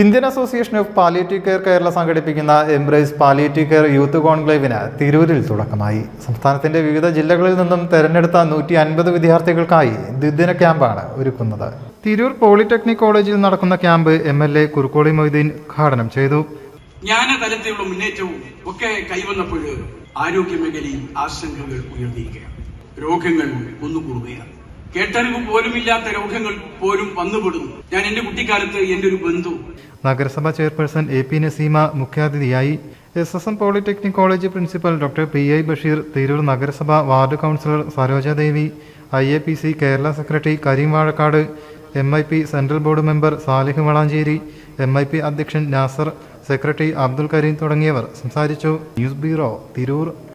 Indian association of palliative care Kerala സംഘടിപ്പിക്കുന്ന embrace palliative care youth കോൺക്ലേവിന് തിരൂരിൽ തുടക്കമായി. സംസ്ഥാനത്തിന്റെ വിവിധ ജില്ലകളിൽ നിന്നും തെരഞ്ഞെടുത്ത നൂറ്റി അൻപത് വിദ്യാർത്ഥികൾക്കായി ദ്വിദിന ക്യാമ്പാണ് ഒരുക്കുന്നത്. തിരൂർ പോളിടെക്നിക് കോളേജിൽ നടക്കുന്ന camp M L A Kurukkoli Moideen ഉദ്ഘാടനം ചെയ്തു. ജ്ഞാനതലത്തിലുള്ള മുന്നേറ്റവും ഒക്കെ കൈവന്നപ്പോൾ ആരോഗ്യ മേഖലയിൽ ആശങ്കകൾ ഉയർന്നിരിക്കുകയാണ്. രോഗങ്ങൾ കുന്നുകൂടുകയാണ് കേട്ടറിവ് പോലുമില്ലാത്ത രോഗങ്ങൾ പോലും വന്നുപെടുന്നു. ഞാൻ എന്റെ കുട്ടിക്കാലത്ത് എന്റെ ഒരു ബന്ധു. നഗരസഭ ചെയർപേഴ്സൺ എ പി നസീമ മുഖ്യാതിഥിയായി. S S M polytechnic college principal doctor P I Basheer Tirur നഗരസഭ ward councillor Sarojadevi I A P C Kerala secretary Kareem Vazhakkad M I P central board member Salih Valanchery M I P അധ്യക്ഷൻ Nasar secretary Abdul Kareem തുടങ്ങിയവർ സംസാരിച്ചു. News bureau Tirur.